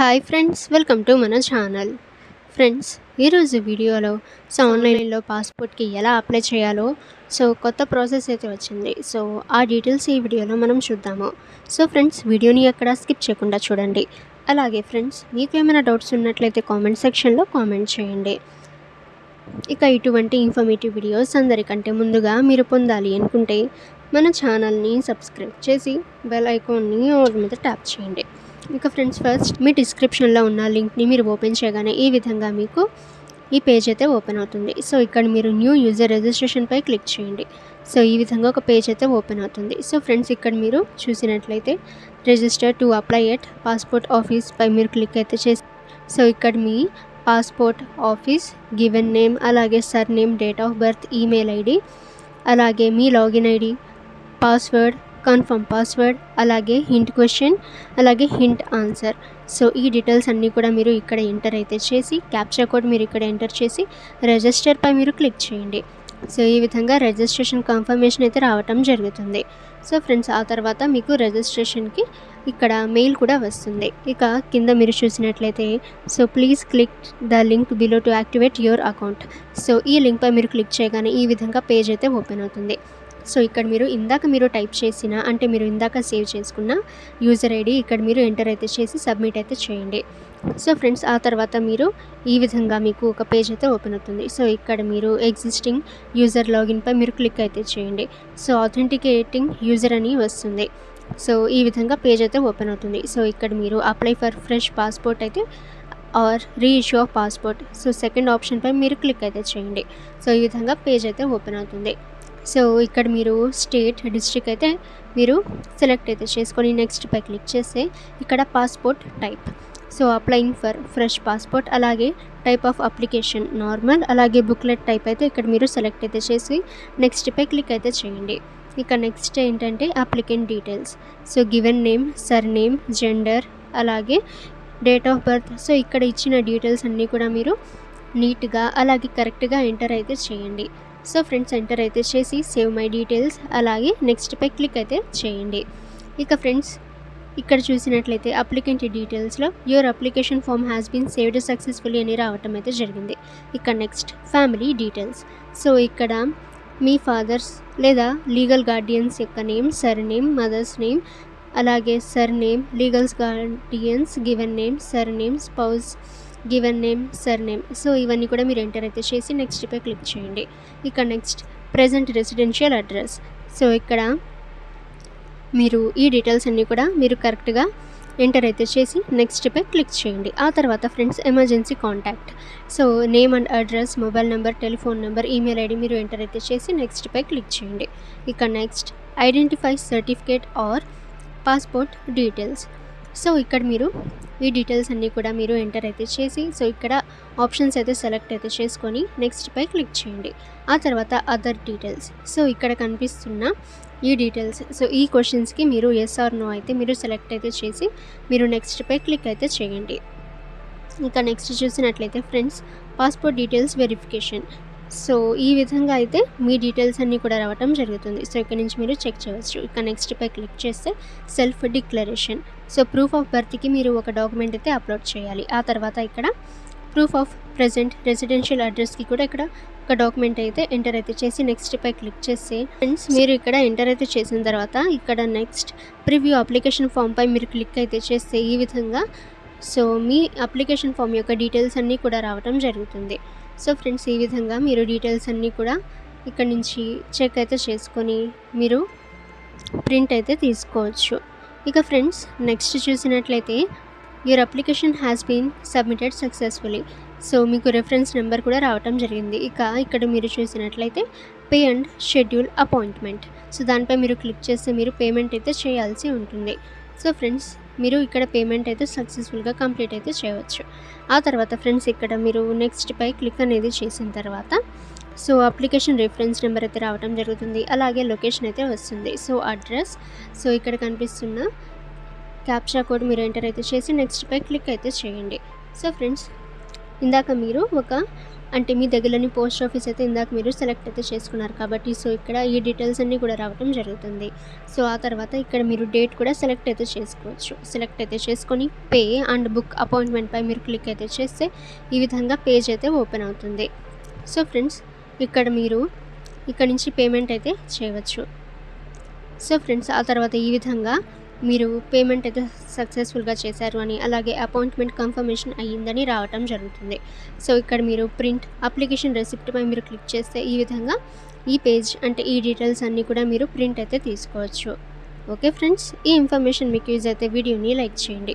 Hi friends welcome to మన channel. Friends ఈరోజు వీడియోలో సో ఆన్లైన్లో పాస్పోర్ట్కి ఎలా అప్లై చేయాలో సో కొత్త ప్రాసెస్ అయితే వచ్చింది. సో ఆ డీటెయిల్స్ ఈ వీడియోలో మనం చూద్దాము. సో ఫ్రెండ్స్ వీడియోని ఎక్కడ స్కిప్ చేయకుండా చూడండి. అలాగే ఫ్రెండ్స్ మీకు ఏమైనా డౌట్స్ ఉన్నట్లయితే కామెంట్ సెక్షన్లో కామెంట్ చేయండి. ఇక ఇటువంటి ఇన్ఫర్మేటివ్ వీడియోస్ అందరికంటే ముందుగా మీరు పొందాలి అనుకుంటే మన ఛానల్ని సబ్స్క్రైబ్ చేసి బెల్ ఐకాన్ని ఆల్ మీద ట్యాప్ చేయండి. ఇక ఫ్రెండ్స్ ఫస్ట్ మీ డిస్క్రిప్షన్లో ఉన్న లింక్ని మీరు ఓపెన్ చేయగానే ఈ విధంగా మీకు ఈ పేజ్ అయితే ఓపెన్ అవుతుంది. సో ఇక్కడ మీరు న్యూ యూజర్ రిజిస్ట్రేషన్పై క్లిక్ చేయండి. సో ఈ విధంగా ఒక పేజ్ అయితే ఓపెన్ అవుతుంది. సో ఫ్రెండ్స్ ఇక్కడ మీరు చూసినట్లయితే register to apply at passport office పై మీరు క్లిక్ అయితే చేసి సో ఇక్కడ మీ పాస్పోర్ట్ ఆఫీస్ గివెన్ నేమ్ అలాగే surname date of birth email ID అలాగే మీ login ID password confirm password అలాగే హింట్ క్వశ్చన్ అలాగే హింట్ ఆన్సర్ సో ఈ డీటెయిల్స్ అన్నీ కూడా మీరు ఇక్కడ ఎంటర్ అయితే చేసి క్యాప్చర్ కోడ్ మీరు ఇక్కడ ఎంటర్ చేసి రిజిస్టర్పై మీరు క్లిక్ చేయండి. సో ఈ విధంగా రిజిస్ట్రేషన్ కన్ఫర్మేషన్ అయితే రావటం జరుగుతుంది. సో ఫ్రెండ్స్ ఆ తర్వాత మీకు రిజిస్ట్రేషన్కి ఇక్కడ మెయిల్ కూడా వస్తుంది. ఇక కింద మీరు చూసినట్లయితే so please click the link below to activate your account so ఈ లింక్పై మీరు క్లిక్ చేయగానే ఈ విధంగా పేజ్ అయితే ఓపెన్ అవుతుంది. సో ఇక్కడ మీరు ఇందాక మీరు టైప్ చేసిన అంటే మీరు ఇందాక సేవ్ చేసుకున్న యూజర్ ఐడి ఇక్కడ మీరు ఎంటర్ అయితే చేసి సబ్మిట్ అయితే చేయండి. సో ఫ్రెండ్స్ ఆ తర్వాత మీరు ఈ విధంగా మీకు ఒక పేజ్ అయితే ఓపెన్ అవుతుంది. సో ఇక్కడ మీరు ఎగ్జిస్టింగ్ యూజర్ లాగిన్పై మీరు క్లిక్ అయితే చేయండి. సో ఆథెంటికేటింగ్ యూజర్ అని వస్తుంది. సో ఈ విధంగా పేజ్ అయితే ఓపెన్ అవుతుంది. సో ఇక్కడ మీరు అప్లై ఫర్ ఫ్రెష్ పాస్పోర్ట్ అయితే or reissue of passport so second ఆప్షన్పై మీరు క్లిక్ అయితే చేయండి. సో ఈ విధంగా పేజ్ అయితే ఓపెన్ అవుతుంది. సో ఇక్కడ మీరు స్టేట్ డిస్ట్రిక్ట్ అయితే మీరు సెలెక్ట్ అయితే చేసుకొని నెక్స్ట్ పై క్లిక్ చేస్తే ఇక్కడ passport type. So applying for fresh passport అలాగే టైప్ ఆఫ్ అప్లికేషన్ నార్మల్ అలాగే బుక్లెట్ టైప్ అయితే ఇక్కడ మీరు సెలెక్ట్ అయితే చేసి నెక్స్ట్ పై క్లిక్ అయితే చేయండి. ఇక నెక్స్ట్ ఏంటంటే applicant details. So given name surname gender అలాగే డేట్ ఆఫ్ బర్త్. సో ఇక్కడ ఇచ్చిన డీటెయిల్స్ అన్నీ కూడా మీరు నీట్గా అలాగే కరెక్ట్గా ఎంటర్ అయితే చేయండి. సో ఫ్రెండ్స్ ఎంటర్ అయితే చేసి సేవ్ మై డీటెయిల్స్. అలాగే నెక్స్ట్ పై క్లిక్ అయితే చేయండి. ఇక ఫ్రెండ్స్ ఇక్కడ చూసినట్లయితే applicant డీటెయిల్స్లో your application form has been saved successfully అని రావటం అయితే జరిగింది. ఇక్కడ నెక్స్ట్ ఫ్యామిలీ డీటెయిల్స్. సో ఇక్కడ మీ ఫాదర్స్ లేదా లీగల్ గార్డియన్స్ యొక్క name surname mother's name అలాగే surname legals guardian's given name surname spouse given name surname so ఇవన్నీ కూడా మీరు ఎంటర్ అయితే చేసి నెక్స్ట్ పై క్లిక్ చేయండి. ఇక్కడ next present residential address. So ఇక్కడ మీరు ఈ డీటెయిల్స్ అన్నీ కూడా మీరు కరెక్ట్గా ఎంటర్ అయితే చేసి నెక్స్ట్ పై క్లిక్ చేయండి. ఆ తర్వాత friends emergency contact. So name and address mobile number telephone number email ID మీరు ఎంటర్ అయితే చేసి నెక్స్ట్ పై క్లిక్ చేయండి. ఇక next identify certificate or passport details. So ఇక్కడ మీరు ఈ డీటెయిల్స్ అన్నీ కూడా మీరు ఎంటర్ అయితే చేసి సో ఇక్కడ ఆప్షన్స్ అయితే సెలెక్ట్ అయితే చేసుకొని నెక్స్ట్ పై క్లిక్ చేయండి. ఆ తర్వాత అదర్ డీటెయిల్స్ సో ఇక్కడ కనిపిస్తున్న ఈ డీటెయిల్స్ సో ఈ క్వశ్చన్స్కి మీరు ఎస్ ఆర్ నో అయితే మీరు సెలెక్ట్ అయితే చేసి మీరు నెక్స్ట్ పై క్లిక్ అయితే చేయండి. ఇంకా నెక్స్ట్ చూసినట్లయితే friends passport details verification so ఈ విధంగా అయితే మీ డీటెయిల్స్ అన్నీ కూడా రావటం జరుగుతుంది. సో ఇక్కడ నుంచి మీరు చెక్ చేయవచ్చు. ఇక నెక్స్ట్ పై క్లిక్ చేస్తే self declaration so proof of బర్త్కి మీరు ఒక డాక్యుమెంట్ అయితే అప్లోడ్ చేయాలి. ఆ తర్వాత ఇక్కడ ప్రూఫ్ ఆఫ్ ప్రజెంట్ రెసిడెన్షియల్ అడ్రస్కి కూడా ఇక్కడ ఒక డాక్యుమెంట్ అయితే ఎంటర్ అయితే చేసి నెక్స్ట్ పై క్లిక్ చేస్తే ఫ్రెండ్స్ మీరు ఇక్కడ ఎంటర్ అయితే చేసిన తర్వాత ఇక్కడ నెక్స్ట్ ప్రివ్యూ అప్లికేషన్ ఫామ్ పై మీరు క్లిక్ అయితే చేస్తే ఈ విధంగా సో మీ అప్లికేషన్ ఫామ్ యొక్క డీటెయిల్స్ అన్నీ కూడా రావటం జరుగుతుంది. సో ఫ్రెండ్స్ ఈ విధంగా మీరు డీటెయిల్స్ అన్నీ కూడా ఇక్కడ నుంచి చెక్ అయితే చేసుకొని మీరు ప్రింట్ అయితే తీసుకోవచ్చు. ఇక ఫ్రెండ్స్ నెక్స్ట్ చూసినట్లయితే your application has been submitted successfully so మీకు రెఫరెన్స్ నెంబర్ కూడా రావటం జరిగింది. ఇక ఇక్కడ మీరు చూసినట్లయితే pay and schedule appointment so దానిపై మీరు క్లిక్ చేస్తే మీరు పేమెంట్ అయితే చేయాల్సి ఉంటుంది. సో ఫ్రెండ్స్ మీరు ఇక్కడ పేమెంట్ అయితే సక్సెస్ఫుల్గా కంప్లీట్ అయితే చేయవచ్చు. ఆ తర్వాత ఫ్రెండ్స్ ఇక్కడ మీరు నెక్స్ట్ పై క్లిక్ అనేది చేసిన తర్వాత సో అప్లికేషన్ రిఫరెన్స్ నెంబర్ అయితే రావడం జరుగుతుంది. అలాగే లొకేషన్ అయితే వస్తుంది. సో అడ్రస్ సో ఇక్కడ కనిపిస్తున్న క్యాప్చా కోడ్ మీరు ఎంటర్ అయితే చేసి నెక్స్ట్ పై క్లిక్ అయితే చేయండి. సో ఫ్రెండ్స్ ఇందాక మీరు ఒక అంటే మీ దగ్గరలోని పోస్ట్ ఆఫీస్ అయితే ఇందాక మీరు సెలెక్ట్ అయితే చేసుకున్నారు కాబట్టి సో ఇక్కడ ఈ డీటెయిల్స్ అన్నీ కూడా రావడం జరుగుతుంది. సో ఆ తర్వాత ఇక్కడ మీరు డేట్ కూడా సెలెక్ట్ అయితే చేసుకోవచ్చు. సెలెక్ట్ అయితే చేసుకొని పే అండ్ బుక్ అపాయింట్మెంట్పై మీరు క్లిక్ అయితే చేస్తే ఈ విధంగా పేజ్ అయితే ఓపెన్ అవుతుంది. సో ఫ్రెండ్స్ ఇక్కడ మీరు ఇక్కడ నుంచి పేమెంట్ అయితే చేయవచ్చు. సో ఫ్రెండ్స్ ఆ తర్వాత ఈ విధంగా మీరు పేమెంట్ అయితే సక్సెస్ఫుల్గా చేశారు అని అలాగే అపాయింట్మెంట్ కన్ఫర్మేషన్ అయ్యిందని రావటం జరుగుతుంది. సో ఇక్కడ మీరు ప్రింట్ అప్లికేషన్ రెసిప్ట్పై మీరు క్లిక్ చేస్తే ఈ విధంగా ఈ పేజ్ అంటే ఈ డీటెయిల్స్ అన్నీ కూడా మీరు ప్రింట్ అయితే తీసుకోవచ్చు. ఓకే ఫ్రెండ్స్ ఈ ఇన్ఫర్మేషన్ మీకు యూజ్ అయితే వీడియోని లైక్ చేయండి.